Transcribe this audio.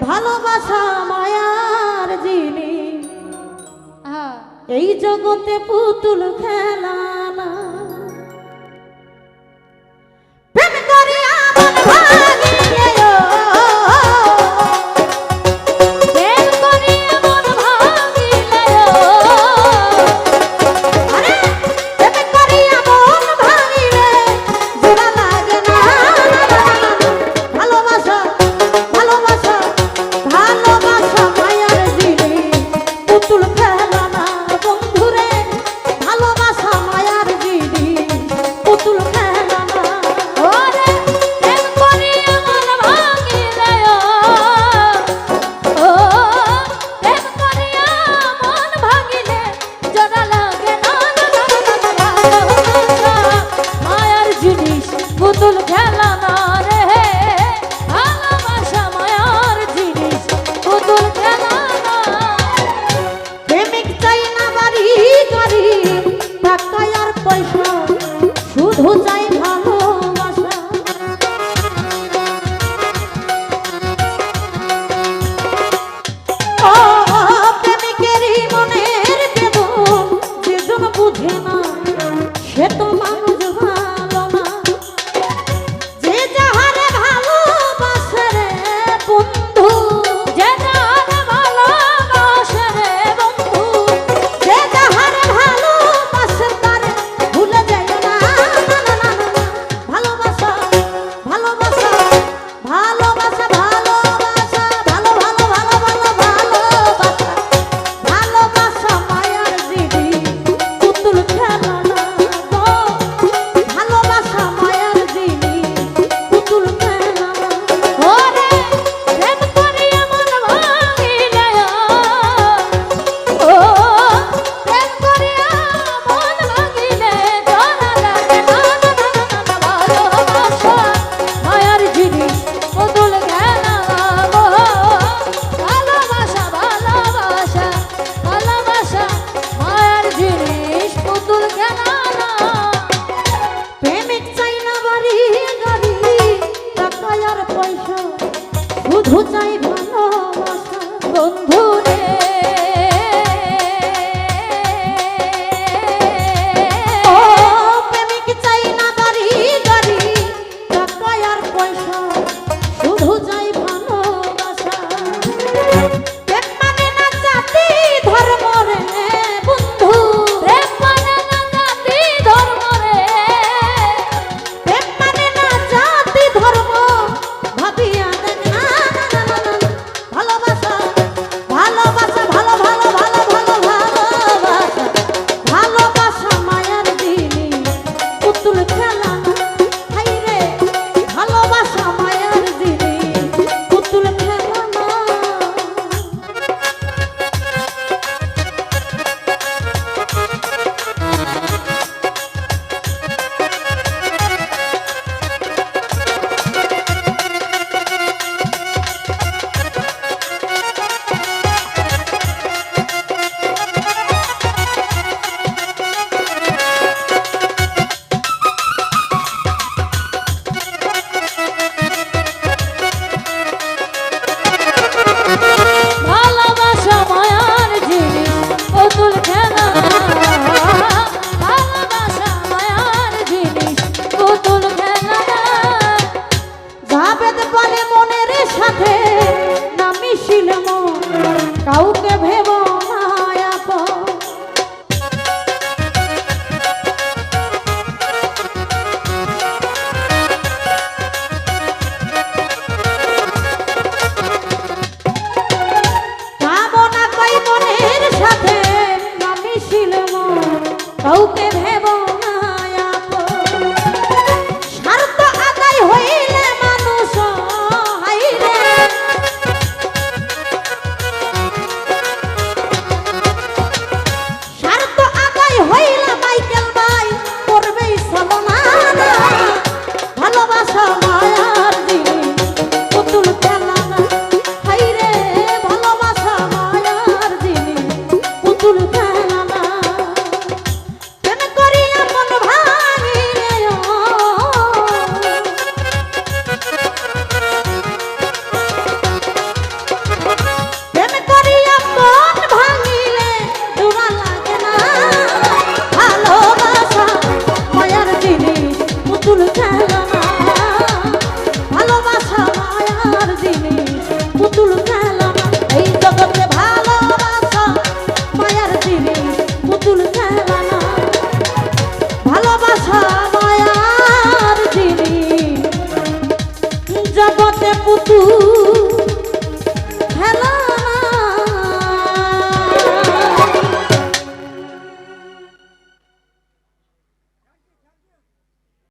ভালোবাসা মায়ার জিনি হ্যাঁ। এই জগতে পুতুল খেলা শুধু চাই কাউকে ভেব স্বার্থ আদায় হইলে মানুষ হাইলে স্বার্থ আদায় ভাই করবেই সালনা ভালোবাসা মায়ার দিন। পুতুল খেলা হাইরে ভালোবাসা মায়ার পুতুল